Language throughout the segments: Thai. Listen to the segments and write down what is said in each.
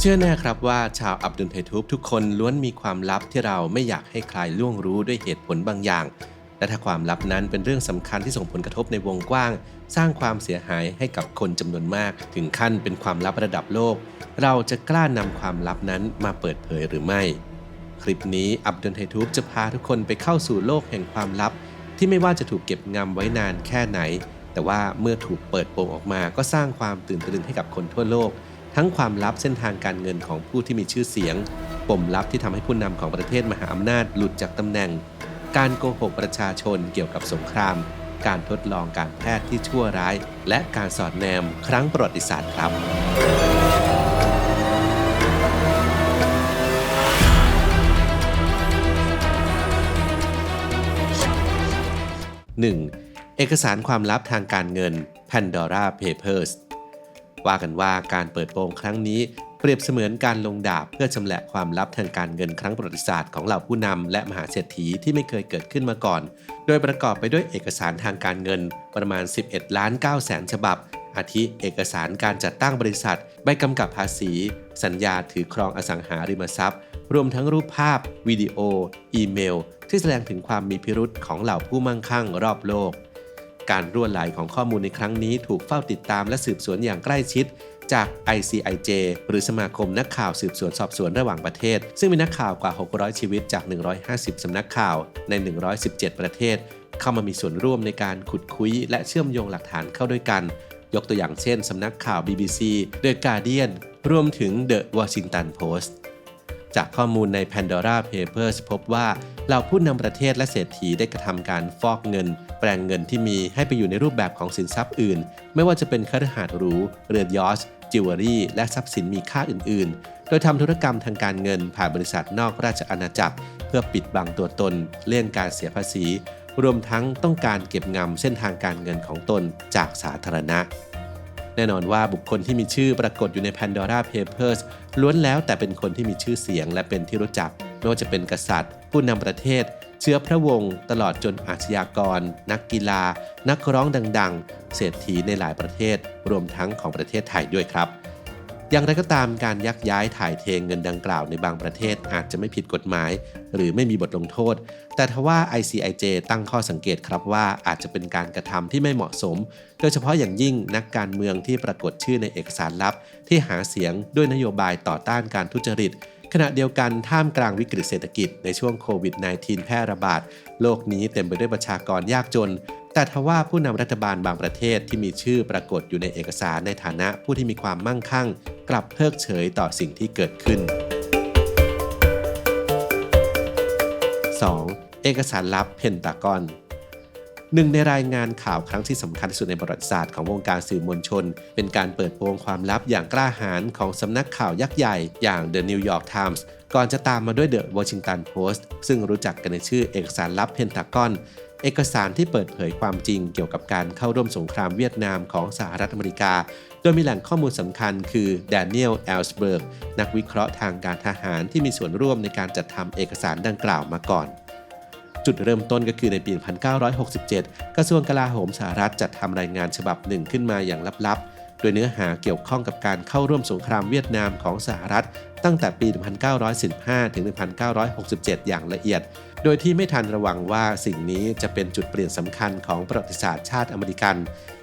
เชื่อแน่ครับว่าชาวอับดุลไททูบทุกคนล้วนมีความลับที่เราไม่อยากให้ใครล่วงรู้ด้วยเหตุผลบางอย่าง และถ้าความลับนั้นเป็นเรื่องสำคัญที่ส่งผลกระทบในวงกว้าง สร้างความเสียหายให้กับคนจำนวนมาก ถึงขั้นเป็นความลับระดับโลก เราจะกล้านำความลับนั้นมาเปิดเผยหรือไม่ คลิปนี้อับดุลไททูบจะพาทุกคนไปเข้าสู่โลกแห่งความลับ ที่ไม่ว่าจะถูกเก็บงำไว้นานแค่ไหน แต่ว่าเมื่อถูกเปิดโปงออกมาก็สร้างความตื่นตระหนกให้กับคนทั่วโลก ทั้งความลับเส้นทางการเงินของผู้ที่มีชื่อเสียง ปมลับที่ทำให้ผู้นำของประเทศมหาอำนาจหลุดจากตำแหน่ง การโกหกประชาชนเกี่ยวกับสงคราม การทดลองการแพทย์ที่ชั่วร้าย และการสอดแนมครั้งประวัติศาสตร์ครับ 1. เอกสารความลับทางการเงิน Pandora Papers ว่ากันว่าการเปิดโปงครั้งนี้เปรียบเสมือนการลงดาบเพื่อชำแหละความลับทางการเงินครั้งประวัติศาสตร์ของเหล่าผู้นำและมหาเศรษฐีที่ไม่เคยเกิดขึ้นมาก่อน โดยประกอบไปด้วยเอกสารทางการเงินประมาณ 11 ล้าน9แสนฉบับ อาทิเอกสารการจัดตั้งบริษัท ใบกำกับภาษี สัญญาถือครองอสังหาริมทรัพย์ รวมทั้งรูปภาพ วิดีโอ อีเมล ที่แสดงถึงความมีพิรุษของเหล่าผู้มั่งคั่งรอบโลก การรั่วไหลของข้อมูลในครั้งนี้ถูกเฝ้าติดตามและสืบสวนอย่างใกล้ชิดจาก ICIJ หรือสมาคมนักข่าวสืบสวนสอบสวนระหว่างประเทศ ซึ่งมีนักข่าวกว่า 600 ชีวิตจาก 150 สำนักข่าวใน 117 ประเทศ เข้ามามีส่วนร่วมในการขุดคุย และเชื่อมโยงหลักฐานเข้าด้วยกัน ยกตัวอย่างเช่น สำนักข่าว BBC The Guardian รวมถึง The Washington Post จากข้อมูลใน Pandora Papers พบว่าเหล่าผู้นำประเทศและเศรษฐีได้กระทำการฟอกเงิน แปลงเงินที่มีให้ไปอยู่ในรูปแบบของสินทรัพย์อื่น ไม่ว่าจะเป็นคฤหาสน์หรู เรือยอชจิวเวลรี่ และทรัพย์สินมีค่าอื่น ๆ โดยทำธุรกรรมทางการเงินผ่านบริษัทนอกราชอาณาจักร เพื่อปิดบังตัวตน เลี่ยงการเสียภาษี รวมทั้งต้องการเก็บงำเส้นทางการเงินของตนจากสาธารณะ แน่นอนว่าบุคคลที่มีชื่อปรากฏอยู่ใน Pandora Papers ล้วนแล้วแต่เป็นคนที่มีชื่อเสียงและเป็นที่รู้จักไม่ว่าจะเป็นกษัตริย์ ผู้นำประเทศ เชื้อพระวงศ์ตลอดจนอาชญากร นักกีฬา นักร้องดัง ๆ เศรษฐีในหลายประเทศ รวมทั้งของประเทศไทยด้วยครับ อย่างไรก็ตามการยักย้ายถ่ายเทเงินดังกล่าวในบางประเทศอาจจะไม่ผิดกฎหมาย หรือไม่มีบทลงโทษ แต่ทว่า ICIJ ตั้งข้อสังเกตครับว่าอาจจะเป็นการกระทำที่ไม่เหมาะสม โดยเฉพาะอย่างยิ่งนักการเมืองที่ปรากฏชื่อในเอกสารลับ ที่หาเสียงด้วยนโยบายต่อต้านการทุจริตขณะเดียวกันท่ามกลางวิกฤตเศรษฐกิจในช่วงโควิด -19 แพร่ระบาด โลกนี้เต็มไปด้วยประชากรยากจน แต่ทว่าผู้นำรัฐบาลบางประเทศที่มีชื่อปรากฏอยู่ในเอกสารในฐานะผู้ที่มีความมั่งคั่ง กลับเพิกเฉยต่อสิ่งที่เกิดขึ้น 2. เอกสารลับเพนตากอนหนึ่งในรายงานข่าวครั้งที่สำคัญที่สุดในประวัติศาสตร์ของวงการสื่อมวลชน เป็นการเปิดโปงความลับอย่างกล้าหาญของสำนักข่าวยักษ์ใหญ่อย่าง The New York Times ก่อนจะตามมาด้วย The Washington Post ซึ่งรู้จักกันในชื่อเอกสารลับเพนตากอน เอกสารที่เปิดเผยความจริงเกี่ยวกับการเข้าร่วมสงครามเวียดนามของสหรัฐอเมริกา โดยมีแหล่งข้อมูลสำคัญคือแดเนียลแอลสเบิร์กนักวิเคราะห์ทางการทหารที่มีส่วนร่วมในการจัดทำเอกสารดังกล่าวมาก่อน จุดเริ่มต้นก็คือในปี 1967 กระทรวงกลาโหมสหรัฐจัดทำรายงานฉบับหนึ่งขึ้นมาอย่างลับๆ โดยเนื้อหาเกี่ยวข้องกับการเข้าร่วมสงครามเวียดนามของสหรัฐ ตั้งแต่ปี 1915 ถึง 1967 อย่างละเอียด โดยที่ไม่ทันระวังว่าสิ่งนี้จะเป็นจุดเปลี่ยนสำคัญของประวัติศาสตร์ชาติอเมริกัน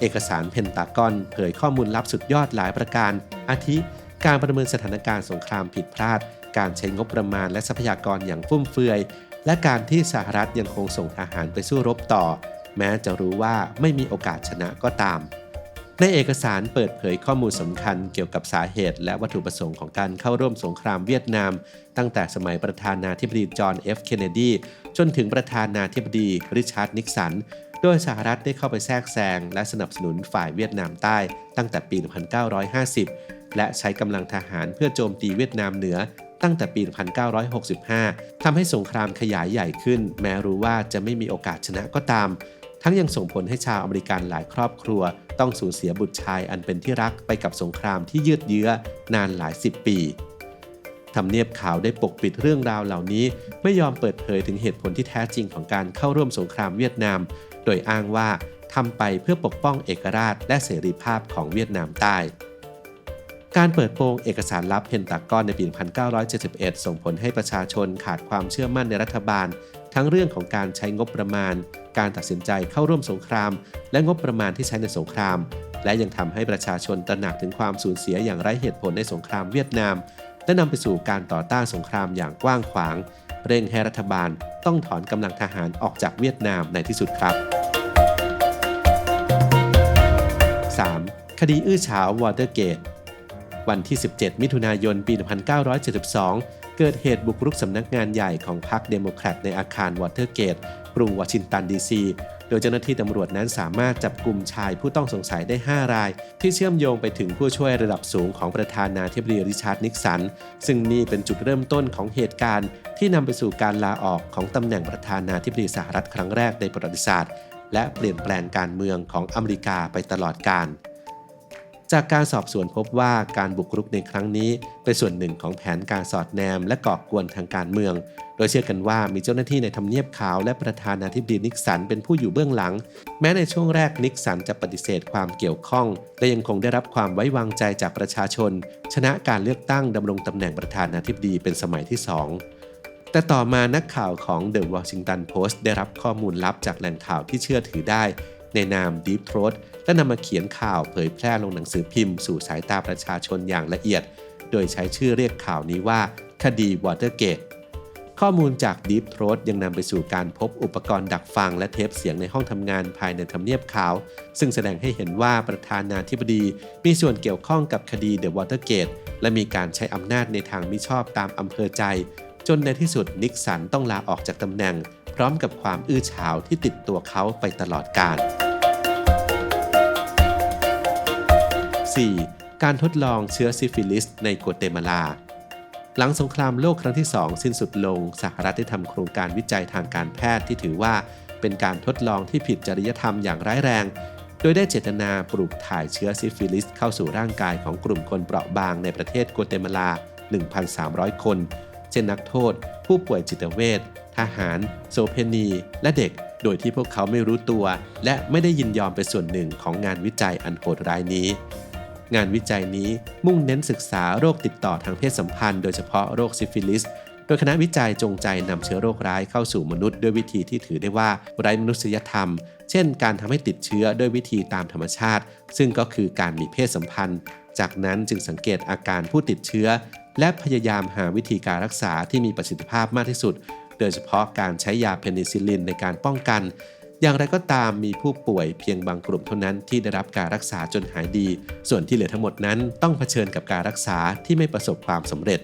เอกสารเพนตากอนเผยข้อมูลลับสุดยอดหลายประการ อาทิ การประเมินสถานการณ์สงครามผิดพลาด การใช้งบประมาณและทรัพยากรอย่างฟุ่มเฟือย และการที่สหรัฐยังคงส่งทหารไปสู้รบต่อ แม้จะรู้ว่าไม่มีโอกาสชนะก็ตาม ในเอกสารเปิดเผยข้อมูลสำคัญเกี่ยวกับสาเหตุ และวัตถุประสงค์ของการเข้าร่วมสงครามเวียดนาม ตั้งแต่สมัยประธานาธิบดีจอห์นเอฟเคนเนดีจนถึงประธานาธิบดีริชาร์ดนิกสัน โดยสหรัฐได้เข้าไปแทรกแซงและสนับสนุนฝ่ายเวียดนามใต้ ตั้งแต่ปี 1950 และใช้กำลังทหารเพื่อโจมตีเวียดนามเหนือตั้งแต่ปี 1965 ทำให้สงครามขยายใหญ่ขึ้น แม้รู้ว่าจะไม่มีโอกาสชนะก็ตาม ทั้งยังส่งผลให้ชาวอเมริกันหลายครอบครัว ต้องสูญเสียบุตรชายอันเป็นที่รักไปกับสงครามที่ยืดเยื้อนานหลายสิบปีทำเนียบข่าวได้ปกปิดเรื่องราวเหล่านี้ ไม่ยอมเปิดเผยถึงเหตุผลที่แท้จริงของการเข้าร่วมสงครามเวียดนาม โดยอ้างว่าทำไปเพื่อปกป้องเอกราชและเสรีภาพของเวียดนามใต้ การเปิดโปงเอกสารลับเพนตากอนในปี 1971 ส่งผลให้ประชาชนขาดความเชื่อมั่นในรัฐบาล ทั้งเรื่องของการใช้งบประมาณ การตัดสินใจเข้าร่วมสงคราม และงบประมาณที่ใช้ในสงคราม และยังทำให้ประชาชนตระหนักถึงความสูญเสียอย่างไร้เหตุผลในสงครามเวียดนาม และนำไปสู่การต่อต้านสงครามอย่างกว้างขวาง เร่งให้รัฐบาลต้องถอนกำลังทหารออกจากเวียดนามในที่สุดครับ 3. คดีอื้อฉาววอเตอร์เกตวันที่ 17 มิถุนายน ปี 1972 เกิดเหตุบุกรุกสำนักงานใหญ่ของพรรคเดโมแครตในอาคารวอเตอร์เกตกรุงวอชิงตันดีซีโดยเจ้าหน้าที่ตำรวจนั้นสามารถจับกลุ่มชายผู้ต้องสงสัยได้ 5 ราย ที่เชื่อมโยงไปถึงผู้ช่วยระดับสูงของประธานาธิบดีริชาร์ดนิกสัน ซึ่งนี่เป็นจุดเริ่มต้นของเหตุการณ์ ที่นำไปสู่การลาออกของตำแหน่งประธานาธิบดีสหรัฐครั้งแรกในประวัติศาสตร์ และเปลี่ยนแปลงการเมืองของอเมริกาไปตลอดกาล จากการสอบสวนพบว่าการบุกรุกในครั้งนี้ เป็นส่วนหนึ่งของแผนการสอดแนมและก่อกวนทางการเมือง โดยเชื่อกันว่ามีเจ้าหน้าที่ในทำเนียบขาวและประธานาธิบดีนิกสันเป็นผู้อยู่เบื้องหลัง แม้ในช่วงแรกนิกสันจะปฏิเสธความเกี่ยวข้อง และยังคงได้รับความไว้วางใจจากประชาชน ชนะการเลือกตั้งดำรงตำแหน่งประธานาธิบดีเป็นสมัยที่สองแต่ต่อมานักข่าวของ The Washington Post ได้รับข้อมูลลับจากแหล่งข่าวที่เชื่อถือได้ ในนาม Deep Throat และนำมาเขียนข่าวเผยแพร่ลงหนังสือพิมพ์สู่สายตาประชาชนอย่างละเอียด โดยใช้ชื่อเรียกข่าวนี้ว่า คดีวอเตอร์เกตข้อมูลจาก Deep Throat ยังนำไปสู่การพบอุปกรณ์ดักฟังและเทปเสียงในห้องทำงานภายในทำเนียบขาว ซึ่งแสดงให้เห็นว่าประธานาธิบดีมีส่วนเกี่ยวข้องกับคดีเดอะวอเตอร์เกตและมีการใช้อำนาจในทางมิชอบตามอำเภอใจ จนในที่สุดนิกสันต้องลาออกจากตำแหน่ง พร้อมกับความอื้อฉาวที่ติดตัวเขาไปตลอดกาล 4. การทดลองเชื้อซิฟิลิสในกัวเตมาลา หลังสงครามโลกครั้งที่ 2 สิ้นสุดลง สหรัฐได้ทำโครงการวิจัยทางการแพทย์ที่ถือว่า เป็นการทดลองที่ผิดจริยธรรมอย่างร้ายแรง โดยได้เจตนาปลูกถ่ายเชื้อซิฟิลิสเข้าสู่ร่างกายของกลุ่มคนเปราะบางในประเทศกัวเตมาลา 1,300 คน เช่นนักโทษ ผู้ป่วยจิตเวชทหารโซเพนีและเด็ก โดยที่พวกเขาไม่รู้ตัว และไม่ได้ยินยอมเป็นส่วนหนึ่งของงานวิจัยอันโหดร้ายนี้ งานวิจัยนี้มุ่งเน้นศึกษาโรคติดต่อทางเพศสัมพันธ์ โดยเฉพาะโรคซิฟิลิส โดยคณะวิจัยจงใจนำเชื้อโรคร้ายเข้าสู่มนุษย์ด้วยวิธีที่ถือได้ว่าไร้มนุษยธรรม เช่น การทำให้ติดเชื้อด้วยวิธีตามธรรมชาติ ซึ่งก็คือการมีเพศสัมพันธ์ จากนั้นจึงสังเกตอาการผู้ติดเชื้อ และพยายามหาวิธีการรักษาที่มีประสิทธิภาพมากที่สุด โดยเฉพาะการใช้ยาเพนิซิลลินในการป้องกัน อย่างไรก็ตามมีผู้ป่วยเพียงบางกลุ่มเท่านั้นที่ได้รับการรักษาจนหายดี ส่วนที่เหลือทั้งหมดนั้นต้องเผชิญกับการรักษาที่ไม่ประสบความสำเร็จ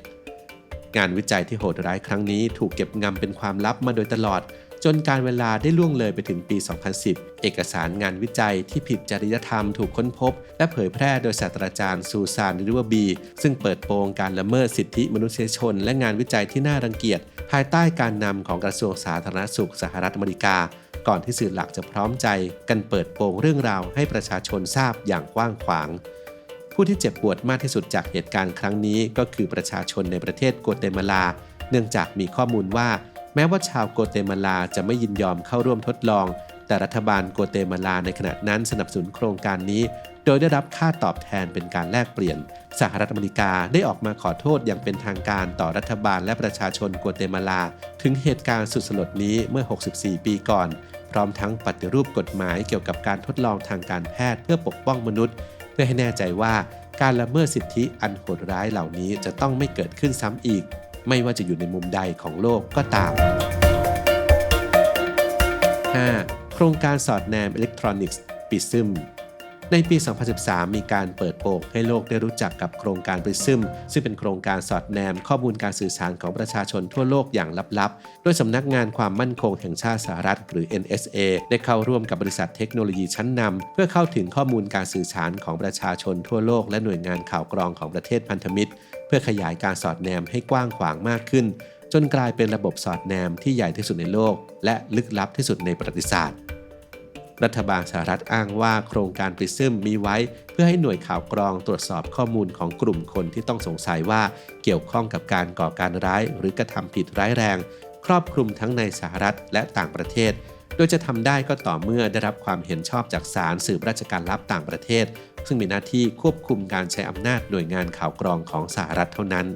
งานวิจัยที่โหดร้ายครั้งนี้ถูกเก็บงำเป็นความลับมาโดยตลอด จนการเวลาได้ล่วงเลยไปถึงปี 2010 เอกสารงานวิจัยที่ผิดจริยธรรมถูกค้นพบ และเผยแพร่โดยศาสตราจารย์ซูซานริวบี ซึ่งเปิดโปงการละเมิดสิทธิมนุษยชน และงานวิจัยที่น่ารังเกียจ ภายใต้การนำของกระทรวงสาธารณสุขสหรัฐอเมริกา ก่อนที่สื่อหลักจะพร้อมใจกันเปิดโปงเรื่องราวให้ประชาชนทราบอย่างกว้างขวาง ผู้ที่เจ็บปวดมากที่สุดจากเหตุการณ์ครั้งนี้ก็คือประชาชนในประเทศโกเตมาลา เนื่องจากมีข้อมูลว่า แม้ว่าชาวโกเตมาลาจะไม่ยินยอมเข้าร่วมทดลอง แต่รัฐบาลโกเตมาลาในขณะนั้นสนับสนุนโครงการนี้ โดยได้รับค่าตอบแทนเป็นการแลกเปลี่ยน สหรัฐอเมริกาได้ออกมาขอโทษอย่างเป็นทางการต่อรัฐบาลและประชาชนกัวเตมาลา ถึงเหตุการณ์สุดสลดนี้เมื่อ 64 ปีก่อน พร้อมทั้งปฏิรูปกฎหมายเกี่ยวกับการทดลองทางการแพทย์เพื่อปกป้องมนุษย์ เพื่อให้แน่ใจว่าการละเมิดสิทธิอันโหดร้ายเหล่านี้จะต้องไม่เกิดขึ้นซ้ำอีก ไม่ว่าจะอยู่ในมุมใดของโลกก็ตาม 5. โครงการสอดแนมอิเล็กทรอนิกส์ปิซึม ในปี 2013 มีการเปิดโปงให้โลกได้รู้จักกับโครงการปริซึมซึ่งเป็นโครงการสอดแนมข้อมูลการสื่อสารของประชาชนทั่วโลกอย่างลับๆ โดยสำนักงานความมั่นคงแห่งชาติสหรัฐ หรือ NSA ได้เข้าร่วมกับบริษัทเทคโนโลยีชั้นนำเพื่อเข้าถึงข้อมูลการสื่อสารของประชาชนทั่วโลกและหน่วยงานข่าวกรองของประเทศพันธมิตร เพื่อขยายการสอดแนมให้กว้างขวางมากขึ้น จนกลายเป็นระบบสอดแนมที่ใหญ่ที่สุดในโลก และลึกลับที่สุดในประวัติศาสตร์ รัฐบาลสหรัฐอ้างว่าโครงการปริซึมมีไว้ เพื่อให้หน่วยข่าวกรองตรวจสอบข้อมูลของกลุ่มคนที่ต้องสงสัยว่าเกี่ยวข้องกับการก่อการร้าย หรือกระทำผิดร้ายแรง ครอบคลุมทั้งในสหรัฐและต่างประเทศ โดยจะทำได้ก็ต่อเมื่อได้รับความเห็นชอบจากศาลสืบราชการลับต่างประเทศ ซึ่งมีหน้าที่ควบคุมการใช้อำนาจหน่วยงานข่าวกรองของสหรัฐเท่านั้น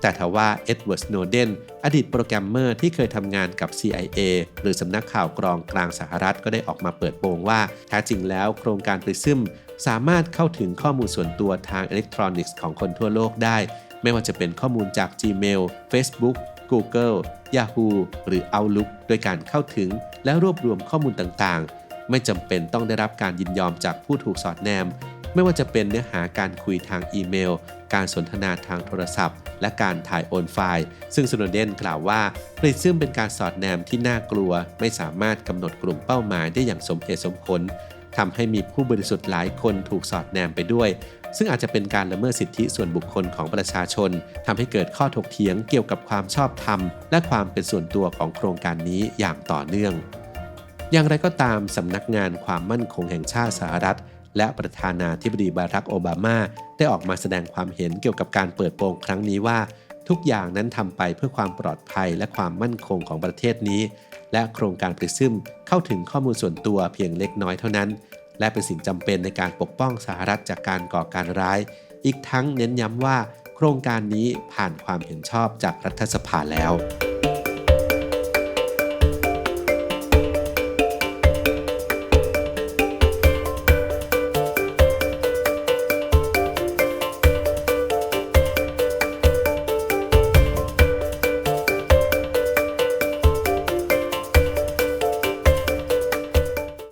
แต่ทว่าเอ็ดเวิร์ดสโนเดนอดีตโปรแกรมเมอร์ที่เคยทำงานกับ CIA หรือสำนักข่าวกรองกลางสหรัฐก็ได้ออกมาเปิดโปงว่า แท้จริงแล้วโครงการปริซึมสามารถเข้าถึงข้อมูลส่วนตัวทางอิเล็กทรอนิกส์ของคนทั่วโลกได้ ไม่ว่าจะเป็นข้อมูลจาก Gmail Facebook Google Yahoo หรือ Outlook โดยการเข้าถึงและรวบรวมข้อมูลต่างๆ ไม่จำเป็นต้องได้รับการยินยอมจากผู้ถูกสอดแนม ไม่ว่าจะเป็นเนื้อหาการคุยทางอีเมล การสนทนาทางโทรศัพท์ และการถ่ายโอนไฟล์ ซึ่งสโนเดนกล่าวว่าปริซึมเป็นการสอดแนมที่น่ากลัว ไม่สามารถกำหนดกลุ่มเป้าหมายได้อย่างสมเหตุสมผลทำให้มีผู้บริสุทธิ์หลายคนถูกสอดแนมไปด้วย ซึ่งอาจจะเป็นการละเมิดสิทธิส่วนบุคคลของประชาชนทำให้เกิดข้อถกเถียงเกี่ยวกับความชอบธรรม และความเป็นส่วนตัวของโครงการนี้อย่างต่อเนื่อง อย่างไรก็ตามสำนักงานความมั่นคงแห่งชาติสหรัฐ และประธานาธิบดีบารักโอบามาได้ออกมาแสดงความเห็นเกี่ยวกับการเปิดโปงครั้งนี้ว่า ทุกอย่างนั้นทำไปเพื่อความปลอดภัยและความมั่นคงของประเทศนี้ และโครงการปริซึมเข้าถึงข้อมูลส่วนตัวเพียงเล็กน้อยเท่านั้น และเป็นสิ่งจำเป็นในการปกป้องสหรัฐจากการก่อการร้าย อีกทั้งเน้นย้ำว่า โครงการนี้ผ่านความเห็นชอบจากรัฐสภาแล้ว